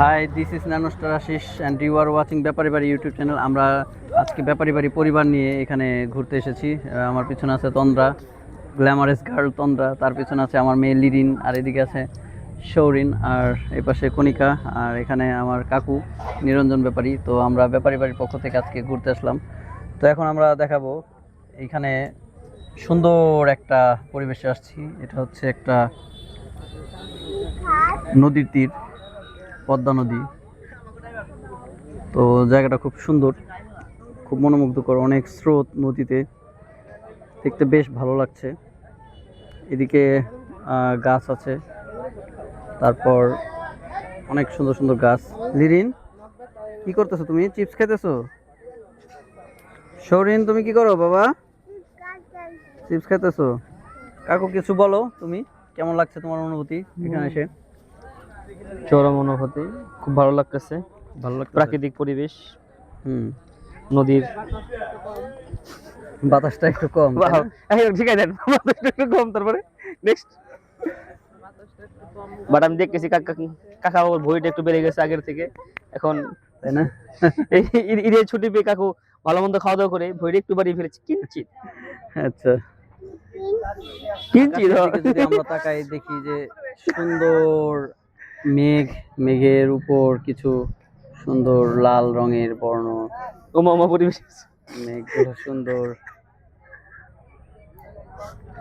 Hi this is Nanostar Ashish and you are watching Bepari Bari YouTube channel আমরা আজকে ব্যাপারী বাড়ি পরিবার নিয়ে এখানে ঘুরতে এসেছি। আমার পিছনে আছে তন্দ্রা গ্ল্যামারাস গার্ল তন্দ্রা, তার পিছনে আছে আমার মেয়ে লিরিন, আর এদিকে আছে সৌরিন আর এই পাশে কণিকা, আর এখানে আমার কাকু নিরঞ্জন ব্যাপারী। তো আমরা ব্যাপারী বাড়ির পক্ষ থেকে আজকে ঘুরতে আসলাম। তো এখন আমরা দেখাবো, এখানে সুন্দর একটা পরিবেশে আসছি। এটা হচ্ছে একটা নদীর তীর। পদ্মা নদী। তো জায়গাটা খুব সুন্দর, খুব মনোমুগ্ধকর, অনেক স্রোত নদীতে। দেখতে বেশ ভালো লাগছে। এদিকে গাছ আছে। তারপর অনেক সুন্দর সুন্দর গাছ। লিরিন, কি করতেছো তুমি? চিপস খেতেছো সৌরিন তুমি কি করো বাবা? চিপস খেতেছো কাকু কিছু বলো তুমি। কেমন লাগছে তোমার অনুভূতি এখানে এসে? চরম অনুভূতি। খুব ভালো লাগতেছে। ভালো লাগছে প্রাকৃতিক পরিবেশ। হুম। নদীর বাতাসটা একটু কম ঠিক আছে বাতাসটা একটু কম তারপরে নেক্সট বাট আমি দেখতেছি কাকা কাকা ওর ভয়টা একটু বেড়ে গেছে আগের থেকে। এখন তাই না? ঈদের ছুটি পেয়ে কাকু ভালো মন্দ খাওয়া দাওয়া করে ভয়টা একটু বাড়িয়ে ফেলেছে। কিঞ্চিত। আচ্ছা। কিঞ্চিত। আমরা তাকাই দেখি যে সুন্দর মেঘ মেঘের উপর কিছু সুন্দর লাল রঙের বর্ণ। ওমা পরিবেশ। মেঘগুলো সুন্দর।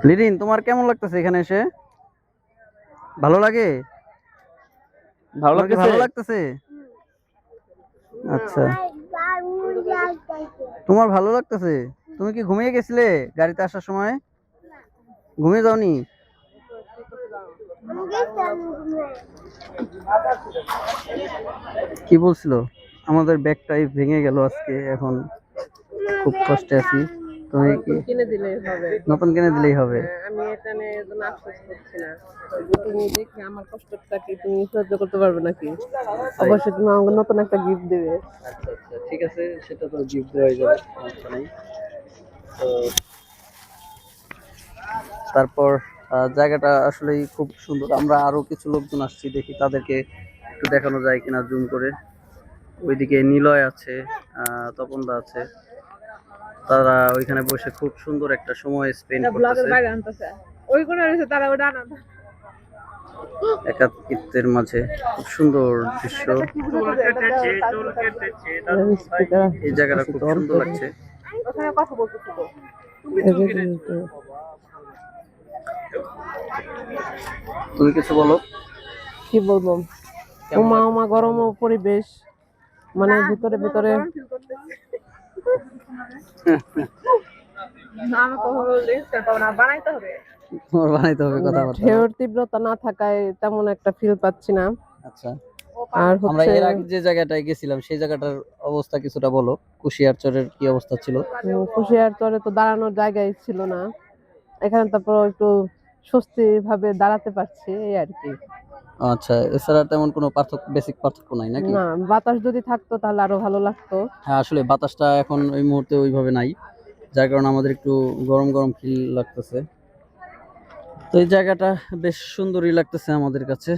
লিরিন তোমার কেমন লাগতেছে এখানে এসে? ভালো লাগে? ভালো লাগতেছে। ভালো লাগতেছে? আচ্ছা। তোমার ভালো লাগতেছে? তুমি কি ঘুমিয়ে গেছিলে গাড়িতে আসার সময়? ঘুমিয়ে যাওনি? কি বলছিল? আমাদের ব্যাগটাই ভেঙে গেল আজকে এখন খুব কষ্টে আছি। তুমি কি কিনে দিলেই হবে। নতুন কিনে দিলেই হবে। আমি এটা নিয়ে একদম আফসোস করছি না। তুমি দেখে আমার কষ্টটা কি তুমি সহ্য করতে পারবে নাকি? অবশ্যই তুমি আমাকে নতুন একটা গিফট দেবে। আচ্ছা আচ্ছা ঠিক আছে সেটা তো গিফট দেওয়া যাবে সমস্যা নেই। তো তারপর জায়গাটা আসলেই খুব সুন্দর। আমরা আরও কিছু লোকজন আসছি দেখি তাদেরকে একটু দেখানো যায় কিনা জুম করে। ওইদিকে নিলয় আছে আহ, তপনদা আছে। তারা ওইখানে বসে খুব সুন্দর একটা সময় স্পেন্ড করতেছে। বাইরে ওই কোনে রয়েছে তারা ওটা আনা। মাঝে খুব সুন্দর দৃশ্য। এই জায়গাটা খুব সুন্দর লাগছে। ওখানে কথা বলতেছি তো। তুমি কিছু বলো? কি বলব? উমা উমা গরম পরিবেশ। মানে ভিতরে ভিতরে। বানাইতে হবে। কথাবার্তা ঢেউর তীব্রতা না থাকায় তেমন একটা ফিল পাচ্ছি না। আচ্ছা। আর আমরা এর আগে যে জায়গাটায় গেছিলাম সেই জায়গাটার অবস্থা কিছুটা বলো। কুশিয়ার চরের কি অবস্থা ছিল? কুশিয়ার চরে তো দাঁড়ানোর জায়গায় ছিল না। এখানে তারপর একটু স্বস্তি ভাবে দাঁড়াতে পারছি এই আর কি। আচ্ছা এছাড়া তেমন কোনো পার্থক্য বেসিক পার্থক্য নাই নাকি? না বাতাস যদি থাকতো তাহলে আরও ভালো লাগতো। হ্যাঁ আসলে বাতাসটা এখন ওই মুহূর্তে ওইভাবে নাই যার কারণে আমাদের একটু গরম গরম ফিল লাগতেছে। তো এই জায়গাটা বেশ সুন্দরই লাগতেছে আমাদের কাছে।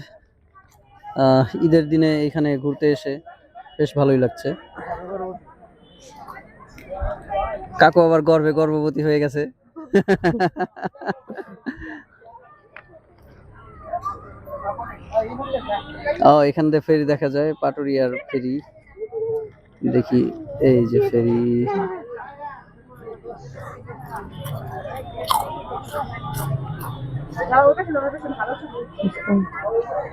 ঈদের দিনে এখানে ঘুরতে এসে বেশ ভালোই লাগছে। কাকু আবার গর্বে গর্ভবতী হয়ে গেছে। ও এখান দিয়ে ফেরি দেখা যায় পাটুরিয়ার ফেরি। দেখি এই যে ফেরি।